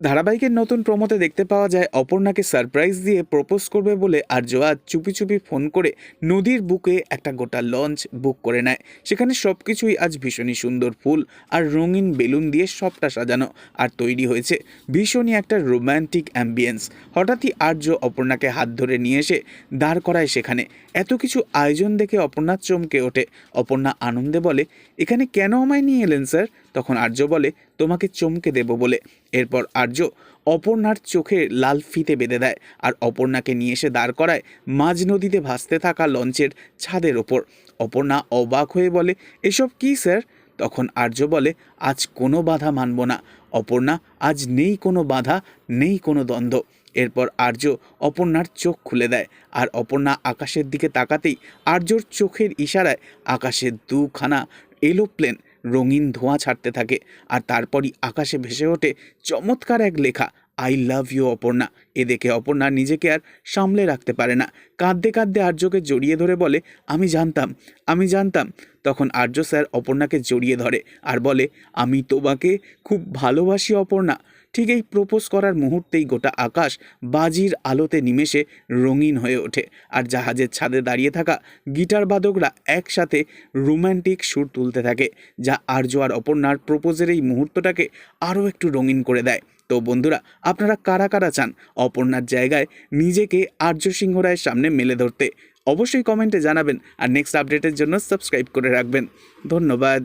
ধারাবাহিকের নতুন প্রমোতে দেখতে পাওয়া যায় অপর্ণাকে সারপ্রাইজ দিয়ে প্রপোজ করবে বলে আর্য আজ চুপি চুপি ফোন করে নদীর বুকে একটা গোটা লঞ্চ বুক করে নেয়। সেখানে সব কিছুই আজ ভীষণই সুন্দর ফুল আর রঙিন বেলুন দিয়ে সবটা সাজানো আর তৈরি হয়েছে। ভীষণই একটা রোম্যান্টিক অ্যাম্বিয়েন্স। হঠাৎই আর্য অপর্ণাকে হাত ধরে নিয়ে এসে দাঁড় করায় সেখানে। এত কিছু আয়োজন দেখে অপর্ণা চমকে ওঠে। অপর্ণা আনন্দে বলে, এখানে কেন আমায় নিয়ে এলেন, স্যার? তখন আর্য বলে, তোমাকে চমকে দেব বলে। এরপর আর্য অপর্ণার চোখে লাল ফিতে বেঁধে দেয় আর অপর্ণাকে নিয়ে এসে দাঁড় করায় মাঝ নদীতে ভাসতে থাকা লঞ্চের ছাদের ওপর। অপর্ণা অবাক হয়ে বলে, এসব কি, স্যার? তখন আর্য বলে, আজ কোনো বাধা মানব না। অপর্ণা, আজ নেই কোনো বাধা, নেই কোনো দ্বন্দ্ব। এরপর আর্য অপর্ণার চোখ খুলে দেয় আর অপর্ণা আকাশের দিকে তাকাতেই আর্যর চোখের ইশারায় আকাশে দুখানা এলোপ্লেন রঙিন ধোঁয়া ছাড়তে থাকে। আর তারপরই আকাশে ভেসে ওঠে চমৎকার এক লেখা, আই লাভ ইউ অপর্ণা। এ দেখে অপর্ণা নিজেকে আর সামলে রাখতে পারে না। কাঁদতে কাঁদতে আর্যকে জড়িয়ে ধরে বলে, আমি জানতাম আমি জানতাম। তখন আর্য স্যার অপর্ণাকে জড়িয়ে ধরে আর বলে, আমি তোমাকে খুব ভালোবাসি অপর্ণা। ঠিক এই প্রপোজ করার মুহূর্তেই গোটা আকাশ বাজির আলোতে নিমেষে রঙিন হয়ে ওঠে। আর জাহাজের ছাদে দাঁড়িয়ে থাকা গিটার বাদকরা একসাথে রোম্যান্টিক সুর তুলতে থাকে, যা আর্য আর অপর্ণার প্রপোজের এই মুহূর্তটাকে আরও একটু রঙিন করে দেয়। তো বন্ধুরা, আপনারা কারা কারা চান অপর্ণার জায়গায় নিজেকে আর্য সিংহ রায়ের সামনে মেলে ধরতে? অবশ্যই কমেন্টে জানাবেন আর নেক্সট আপডেটের জন্য সাবস্ক্রাইব করে রাখবেন। ধন্যবাদ।